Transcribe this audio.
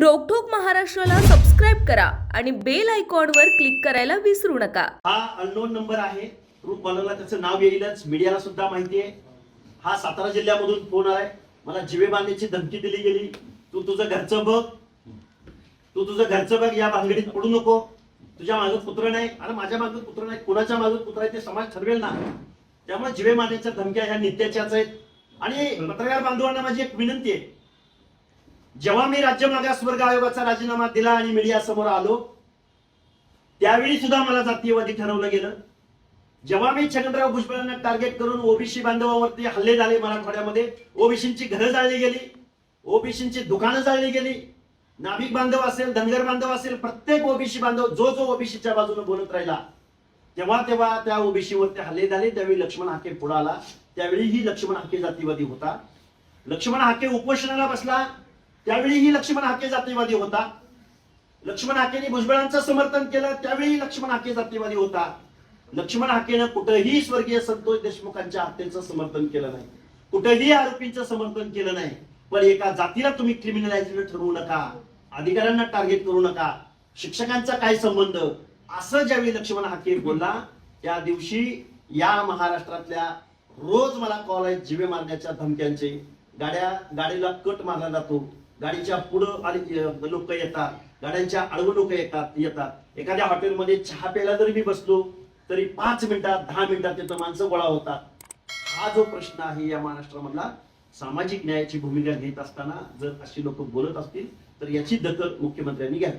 रोकठोक महाराष्ट्राला सबस्क्राईब करा आणि बेल आयकॉनवर क्लिक करायला विसरू नका. हा अननोन नंबर आहे. ग्रुप बनवला त्याचं नाव येईलच. मीडियाला सुद्धा माहिती आहे. हा सातारा जिल्ह्यामधून फोन आलाय. मला जिवे बांधण्याची धमकी दिली गेली. तू तुझं घरचं बघ. तू तुझं घरचं बघ. या भानगडीत पडू नको. तुझ्या मागं पुत्र नाही. अरे माझ्या मागं पुत्र नाही. कुणाच्या मागं पुत्र आहे ते समाज ठरवेल ना. त्यामुळे जिवे मारण्याच्या धमक्या ह्या नित्याच्याच आहेत. आणि पत्रकार बांधवांना माझी एक विनंती आहे. जेव्हा मी राज्य मागास वर्ग आयोगाचा राजीनामा दिला आणि मीडिया समोर आलो त्यावेळी सुद्धा मला जातीयवादी ठरवलं गेलं. जेव्हा मी छगनराव भुजबळांना टार्गेट करून ओबीसी बांधवावरती हल्ले झाले मराठवाड्यामध्ये ओबीसींची घरं जाळली गेली ओबीसींची दुकानं जाळली गेली. नाभिक बांधव असेल धनगर बांधव असेल प्रत्येक ओबीसी बांधव जो जो ओबीसीच्या बाजूने बोलत राहिला तेव्हा तेव्हा त्या ओबीसीवरती हल्ले झाले. त्यावेळी लक्ष्मण हाके पुढे आला. त्यावेळीही लक्ष्मण हाके जातीवादी होता. लक्ष्मण हाके उपोषणाला बसला. त्यावेळीही लक्ष्मण हाके जातीवादी होता. लक्ष्मण हाकेने भुजबळांचं समर्थन केलं त्यावेळी लक्ष्मण हाके जातीवादी होता. लक्ष्मण हाकेनं कुठंही स्वर्गीय संतोष देशमुखांच्या हत्येचं समर्थन केलं नाही. कुठंही आरोपींचं समर्थन केलं नाही. पण एका जातीला तुम्ही क्रिमिनलाइज ठरवू नका अधिकाऱ्यांना टार्गेट करू नका शिक्षकांचा काय संबंध? असं ज्यावेळी लक्ष्मण हाके बोलला त्या दिवशी या महाराष्ट्रातल्या रोज मला कॉल आहेत जिवे मारण्याच्या धमक्यांचे. गाड्या गाडीला कट मारला जातो. गाडीच्या पुढं आणि लोक येतात. गाड्यांच्या आडवं लोक येतात येतात. एखाद्या हॉटेलमध्ये चहा प्यायला जरी मी बसलो तरी पाच मिनिटात दहा मिनिटात तिथं माणसं गोळा होतात. हा जो प्रश्न आहे या महाराष्ट्रामधला सामाजिक न्यायाची भूमिका घेत असताना जर अशी लोक बोलत असतील तर याची दखल मुख्यमंत्र्यांनी घ्यावी.